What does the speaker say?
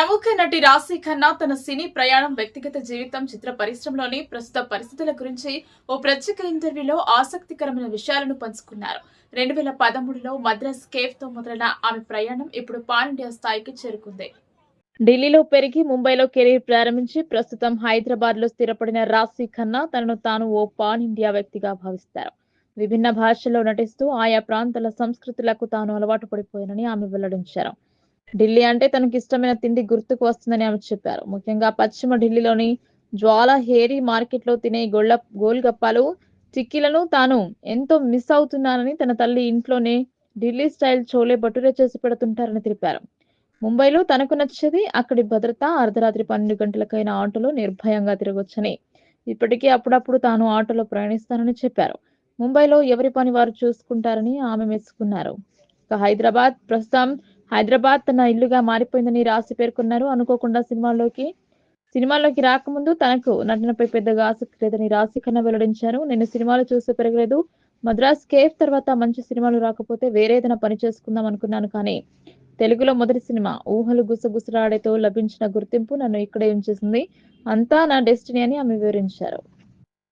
ప్రముఖ నటి రాశి ఖన్నా తన సినీ ప్రయాణం వ్యక్తిగత జీవితం చిత్ర పరిశ్రమలోని ప్రస్తుత పరిస్థితుల గురించి ఓ ప్రత్యేక ఇంటర్వ్యూలో ఆసక్తికరమైన విషయాలను పంచుకున్నారు. రెండు వేల పదమూడులో మద్రాస్ కేఫ్తో మొదలైన ఆమె ప్రయాణం ఇప్పుడు పాన్ ఇండియా స్థాయికి చేరుకుంది. ఢిల్లీలో పెరిగి ముంబైలో కెరీర్ ప్రారంభించి ప్రస్తుతం హైదరాబాద్లో స్థిరపడిన రాశి ఖన్నా తనను తాను ఓ పాన్ ఇండియా వ్యక్తిగా భావిస్తారు. విభిన్న భాషల్లో నటిస్తూ ఆయా ప్రాంతాల సంస్కృతులకు తాను అలవాటు పడిపోయానని ఆమె వెల్లడించారు. ఢిల్లీ అంటే తనకి ఇష్టమైన తిండి గుర్తుకు వస్తుందని ఆమె చెప్పారు. ముఖ్యంగా పశ్చిమ ఢిల్లీలోని జ్వాల హేరీ మార్కెట్లో తినే గొళ్ళ గోల్గప్పాలు చిక్కీలను తాను ఎంతో మిస్ అవుతున్నానని తన తల్లి ఇంట్లోనే ఢిల్లీ స్టైల్ చోలే భటూరే చేసి పెడుతుంటారని తెలిపారు. ముంబైలో తనకు నచ్చేది అక్కడి భద్రత అర్ధరాత్రి పన్నెండు గంటలకైన ఆటోలో నిర్భయంగా తిరగొచ్చని ఇప్పటికీ అప్పుడప్పుడు తాను ఆటోలో ప్రయాణిస్తానని చెప్పారు. ముంబైలో ఎవరి పని వారు చూసుకుంటారని ఆమె మెచ్చుకున్నారు. ఇక హైదరాబాద్ ప్రస్తుతం హైదరాబాద్ తన ఇల్లుగా మారిపోయిందని రాసి పేర్కొన్నారు. అనుకోకుండా సినిమాల్లోకి సినిమాల్లోకి రాకముందు తనకు నటనపై పెద్దగా ఆసక్తి లేదని రాశి కన్నా వెల్లడించారు. నేను సినిమాలు చూసి పెరగలేదు. మద్రాస్ కేఫ్ తర్వాత మంచి సినిమాలు రాకపోతే వేరే ఏదైనా పని చేసుకుందాం అనుకున్నాను కానీ తెలుగులో మొదటి సినిమా ఊహలు గుసగుసలాడేతో లభించిన గుర్తింపు నన్ను ఇక్కడే ఉంచేసింది. అంతా నా డెస్టినీ అని ఆమె వివరించారు.